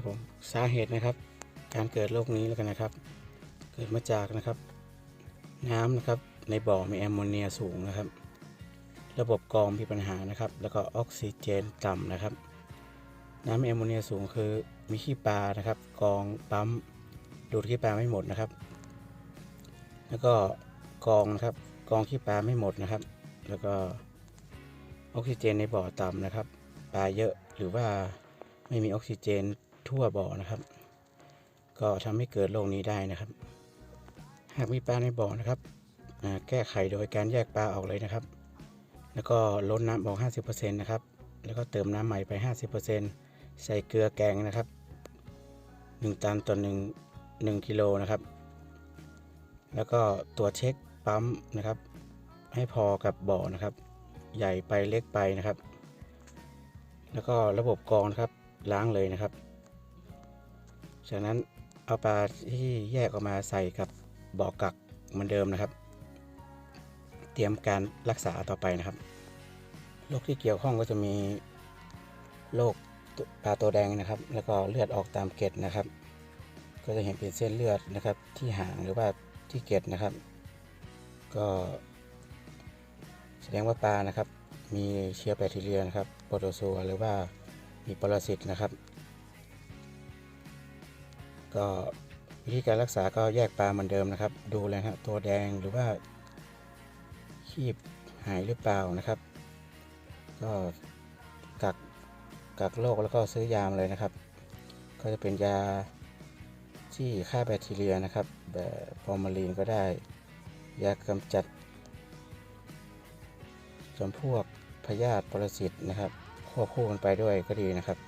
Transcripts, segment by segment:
ครับผมสาเหตุนะครับ การเกิดโรคนี้แล้วกันนะครับ เกิดมาจากนะครับ น้ำนะครับในบ่อมีแอมโมเนียสูงนะครับ ระบบกรองมีปัญหานะครับ แล้วก็ออกซิเจนต่ำนะครับ น้ำแอมโมเนียสูงคือมีขี้ปลานะครับกองปั๊มดูดขี้ปลาไม่หมดนะครับ แล้วก็กองนะครับกองขี้ปลาไม่หมดนะครับ แล้วก็ออกซิเจนในบ่อต่ำนะครับ ปลาเยอะหรือว่าไม่มีออกซิเจน ทั่วบ่อนะครับ ก็ทำให้เกิดโรคนี้ได้นะครับ หากมีปลาในบ่อนะครับแก้ไขโดยการแยกปลาออกเลยนะครับ แล้วก็ลดน้ำออก 50%นะครับ แล้วก็เติมน้ำใหม่ไป 50%ใส่เกลือแกงนะครับ 1 ตันต่อ1 1กิโลนะครับ แล้วก็ตัวเช็คปั๊มนะครับ ให้พอกับบ่อนะครับ ใหญ่ไปเล็กไปนะครับ แล้วก็ระบบกรองนะครับล้างเลยนะครับ จากนั้นเอาปลาที่แยกออกมาใส่กับบ่อกักเหมือนเดิมนะครับ เตรียมการรักษาต่อไปนะครับโรคที่เกี่ยวข้องก็จะมีโรคปลาตัวแดงนะครับ แล้วก็เลือดออกตามเกล็ดนะครับ ก็จะเห็นเป็นเส้นเลือดนะครับ ที่หางหรือว่าที่เกล็ดนะครับ ก็แสดงว่าปลานะครับ มีเชื้อแบคทีเรียนะครับโปรโตซัวหรือว่ามีปรสิตนะครับ ก็วิธีการรักษาก็แยกปลาเหมือนเดิมนะครับ ดูเลยครับตัวแดงหรือว่าคีบหายหรือเปล่านะครับ ก็กักกักโรคแล้วก็ซื้อยามเลยนะครับ ก็จะเป็นยาที่ฆ่าแบคทีเรียนะครับ แบบฟอร์มาลีนก็ได้ ยากำจัดจำพวกพยาธิปรสิตนะครับควบคู่กันไปด้วยก็ดีนะครับ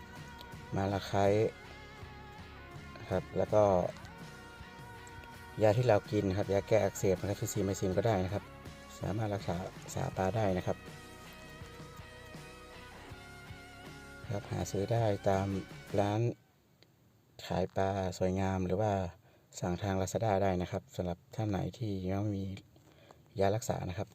มาละไคร้ นะครับ แล้วก็ยาที่เรากินครับยาแก้อักเสบนะครับฟิซีไมซินก็ได้นะครับ สามารถรักษาสาปลาได้นะครับ ครับหาซื้อได้ตามร้านขายปลาสวยงามหรือว่าสั่งทาง Lazada ได้นะครับสำหรับท่านไหนที่ยังไม่มียารักษานะครับ